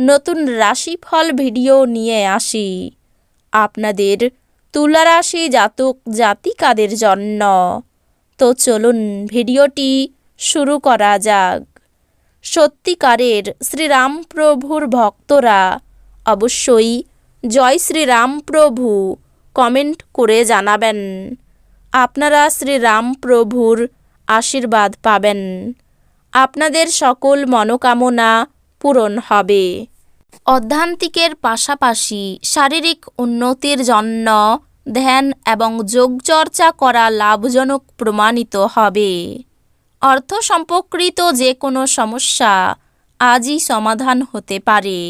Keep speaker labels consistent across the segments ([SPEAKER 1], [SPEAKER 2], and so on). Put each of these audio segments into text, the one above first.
[SPEAKER 1] নতুন রাশিফল ভিডিও নিয়ে আসি। আপনাদের তুলা রাশি জাতক জাতিকাদের জন্য। তো চলুন ভিডিওটি শুরু করা যাক। সত্যিকারের শ্রীরামপ্রভুর ভক্তরা অবশ্যই জয় শ্রীরামপ্রভু কমেন্ট করে জানাবেন। আপনারা শ্রীরামপ্রভুর আশীর্বাদ পাবেন। আপনাদের সকল মনোকামনা পূরণ হবে। অধ্যান্তিকের পাশাপাশি শারীরিক উন্নতির জন্য ধ্যান এবং যোগচর্চা করা লাভজনক প্রমাণিত হবে। অর্থ সম্পর্কিত যে কোনো সমস্যা আজই সমাধান হতে পারে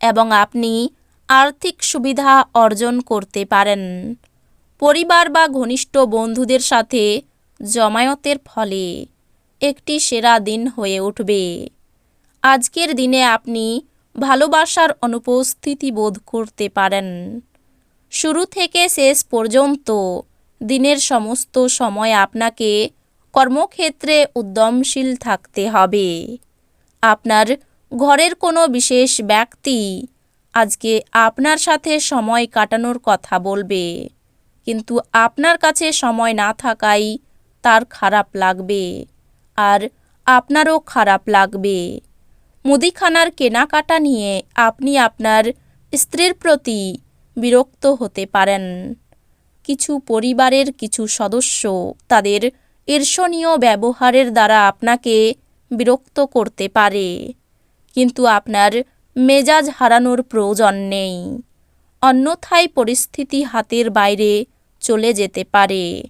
[SPEAKER 1] এবং আপনি আর্থিক সুবিধা অর্জন করতে পারেন। পরিবার বা ঘনিষ্ঠ বন্ধুদের সাথে জমায়তের ফলে একটি সেরা দিন হয়ে উঠবে। আজকের দিনে আপনি ভালোবাসার অনুপস্থিতি বোধ করতে পারেন। শুরু থেকে শেষ পর্যন্ত দিনের সমস্ত সময় আপনাকে কর্মক্ষেত্রে উদ্যমশীল থাকতে হবে। আপনার ঘরের কোনো বিশেষ ব্যক্তি আজকে আপনার সাথে সময় কাটানোর কথা বলবে, কিন্তু আপনার কাছে সময় না থাকাই তার খারাপ লাগবে, আর আপনারও খারাপ লাগবে। মুদিখানার কেনাকাটা নিয়ে আপনি আপনার স্ত্রীর প্রতি বিরক্ত হতে পারেন। কিছু পরিবারের কিছু সদস্য তাদের ঈর্ষণীয় ব্যবহারের দ্বারা আপনাকে বিরক্ত করতে পারে। কিন্তু আপনার মেজাজ হারানোর প্রয়োজন নেই। অন্যথায় পরিস্থিতি হাতের বাইরে চলে যেতে পারে।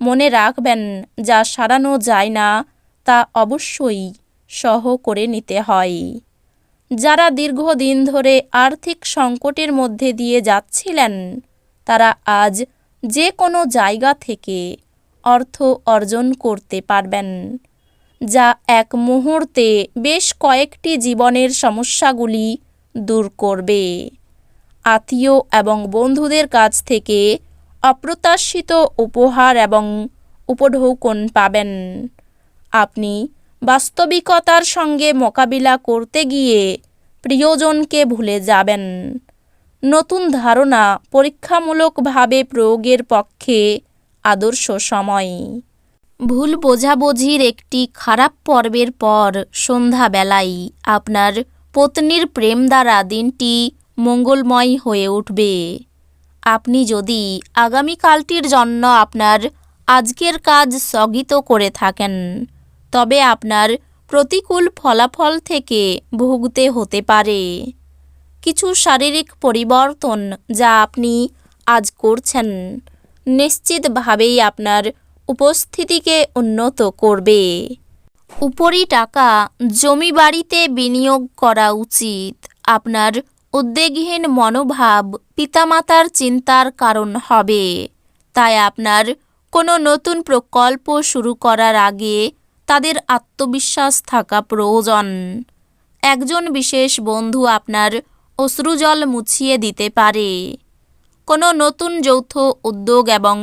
[SPEAKER 1] মনে রাখবেন, যা সারানো যায় না, তা অবশ্যই সহ করে নিতে হয়। যারা দীর্ঘদিন ধরে আর্থিক সংকটের মধ্যে দিয়ে যাচ্ছিলেন, তারা আজ যে কোনো জায়গা থেকে অর্থ অর্জন করতে পারবেন, যা এক মুহূর্তে বেশ কয়েকটি জীবনের সমস্যাগুলি দূর করবে। আত্মীয় এবং বন্ধুদের কাছ থেকে অপ্রত্যাশিত উপহার এবং উপঢৌকন পাবেন। আপনি বাস্তবিকতার সঙ্গে মোকাবিলা করতে গিয়ে প্রিয়জনকে ভুলে যাবেন। নতুন ধারণা পরীক্ষামূলকভাবে প্রয়োগের পক্ষে আদর্শ সময়। ভুল বোঝাবুঝির একটি খারাপ পর্বের পর সন্ধ্যাবেলায় আপনার পত্নীর প্রেম দ্বারা দিনটি মঙ্গলময় হয়ে উঠবে। আপনি যদি আগামীকালটির জন্য আপনার আজকের কাজ স্থগিত করে থাকেন তবে আপনার প্রতিকূল ফলাফল থেকে ভুগতে হতে পারে। কিছু শারীরিক পরিবর্তন যা আপনি আজ করছেন নিশ্চিতভাবেই আপনার উপস্থিতিকে উন্নত করবে। উপরি টাকা জমি বাড়িতে বিনিয়োগ করা উচিত। আপনার উদ্বেগহীন মনোভাব পিতামাতার চিন্তার কারণ হবে। তাই আপনার কোনো নতুন প্রকল্প শুরু করার আগে তাদের আত্মবিশ্বাস থাকা প্রয়োজন। একজন বিশেষ বন্ধু আপনার অশ্রুজল মুছিয়ে দিতে পারে। কোনো নতুন যৌথ উদ্যোগ এবং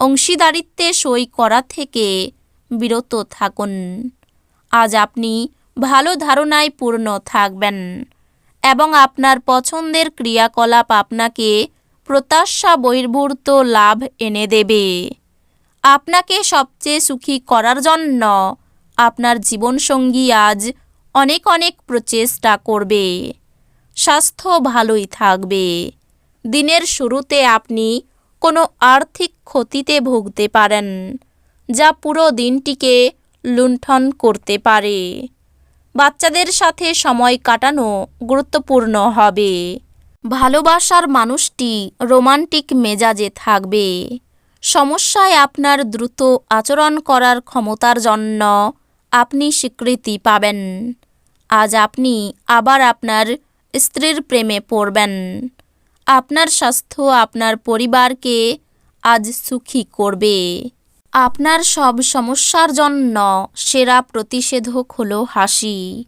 [SPEAKER 1] অংশীদারিত্বে সই করা থেকে বিরত থাকুন। আজ আপনি ভালো ধারণায় পূর্ণ থাকবেন এবং আপনার পছন্দের ক্রিয়াকলাপ আপনাকে প্রত্যাশা বহির্ভূত লাভ এনে দেবে। আপনাকে সবচেয়ে সুখী করার জন্য আপনার জীবনসঙ্গী আজ অনেক অনেক প্রচেষ্টা করবে। স্বাস্থ্য ভালোই থাকবে। দিনের শুরুতে আপনি কোনো আর্থিক ক্ষতিতে ভুগতে পারেন, যা পুরো দিনটিকে লুণ্ঠন করতে পারে। বাচ্চাদের সাথে সময় কাটানো গুরুত্বপূর্ণ হবে। ভালোবাসার মানুষটি রোমান্টিক মেজাজে থাকবে। সমস্যায় আপনার দ্রুত আচরণ করার ক্ষমতার জন্য আপনি স্বীকৃতি পাবেন। আজ আপনি আবার আপনার স্ত্রীর প্রেমে পড়বেন। আপনার স্বাস্থ্য আপনার পরিবারকে আজ সুখী করবে। আপনার সব সমস্যার জন্য সেরা প্রতিষেধক হলো হাসি।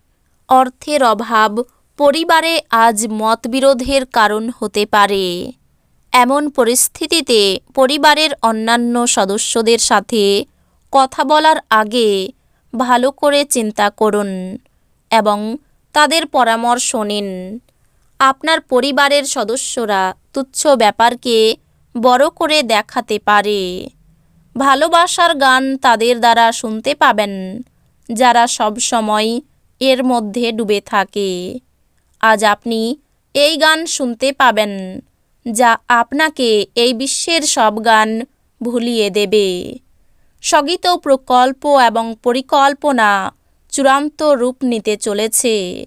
[SPEAKER 1] অর্থের অভাব পরিবারে আজ মতবিরোধের কারণ হতে পারে। এমন পরিস্থিতিতে পরিবারের অন্যান্য সদস্যদের সাথে কথা বলার আগে ভালো করে চিন্তা করুন এবং তাদের পরামর্শ নিন। আপনার পরিবারের সদস্যরা তুচ্ছ ব্যাপারকে বড় করে দেখাতে পারে। ভালোবাসার গান তাদের দ্বারা শুনতে পাবেন, যারা সব সময় এর মধ্যে ডুবে থাকে। আজ আপনি এই গান শুনতে পাবেন। যা আপনাকে এই বিশ্বের সব গান ভুলিয়ে দেবে। স্থগিত প্রকল্প এবং পরিকল্পনা চূড়ান্ত রূপ নিতে চলেছে।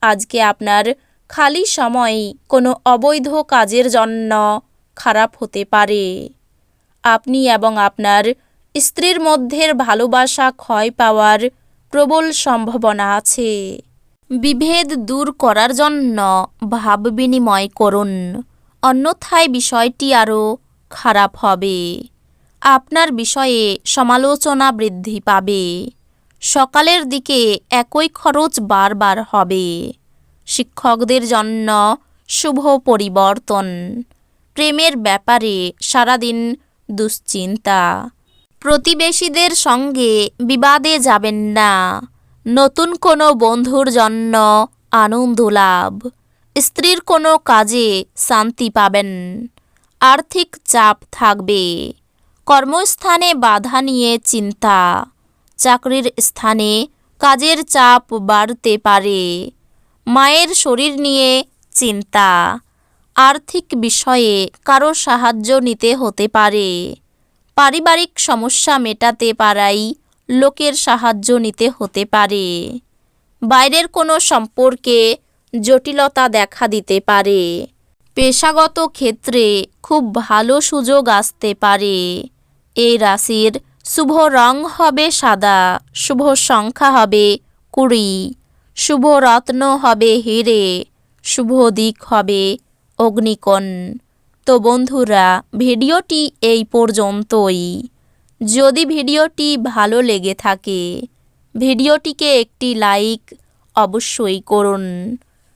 [SPEAKER 1] আজকে আপনার খালি সময় কোনো অবৈধ কাজের জন্য খারাপ হতে পারে। আপনি এবং আপনার স্ত্রীর মধ্যের ভালোবাসা ক্ষয় পাওয়ার প্রবল সম্ভাবনা আছে। বিভেদ দূর করার জন্য ভাব বিনিময় করুন। অন্যথায় বিষয়টি আরও খারাপ হবে। আপনার বিষয়ে সমালোচনা বৃদ্ধি পাবে। সকালের দিকে একই খরচ বারবার হবে। শিক্ষকদের জন্য শুভ পরিবর্তন। প্রেমের ব্যাপারে সারাদিন দুশ্চিন্তা। প্রতিবেশীদের সঙ্গে বিবাদে যাবেন না। নতুন কোনো বন্ধুর জন্য আনন্দ লাভ। স্ত্রীর কোনো কাজে শান্তি পাবেন। আর্থিক চাপ থাকবে। কর্মস্থানে বাধা নিয়ে চিন্তা। চাকরির স্থানে কাজের চাপ বাড়তে পারে। মায়ের শরীর নিয়ে চিন্তা। আর্থিক বিষয়ে কারও সাহায্য নিতে হতে পারে। পারিবারিক সমস্যা মেটাতে পারাই লোকের সাহায্য নিতে হতে পারে। বাইরের কোনো সম্পর্কে জটিলতা দেখা দিতে পারে। পেশাগত ক্ষেত্রে খুব ভালো সুযোগ আসতে পারে। এই রাশির শুভ রং হবে সাদা, শুভ সংখ্যা হবে কুড়ি, শুভ রত্ন হবে হিরে, শুভ দিক হবে অগ্নিকণ। তো বন্ধুরা, ভিডিওটি এই পর্যন্তই। যদি ভিডিওটি ভালো লেগে থাকে, ভিডিওটিকে একটি লাইক অবশ্যই করুন।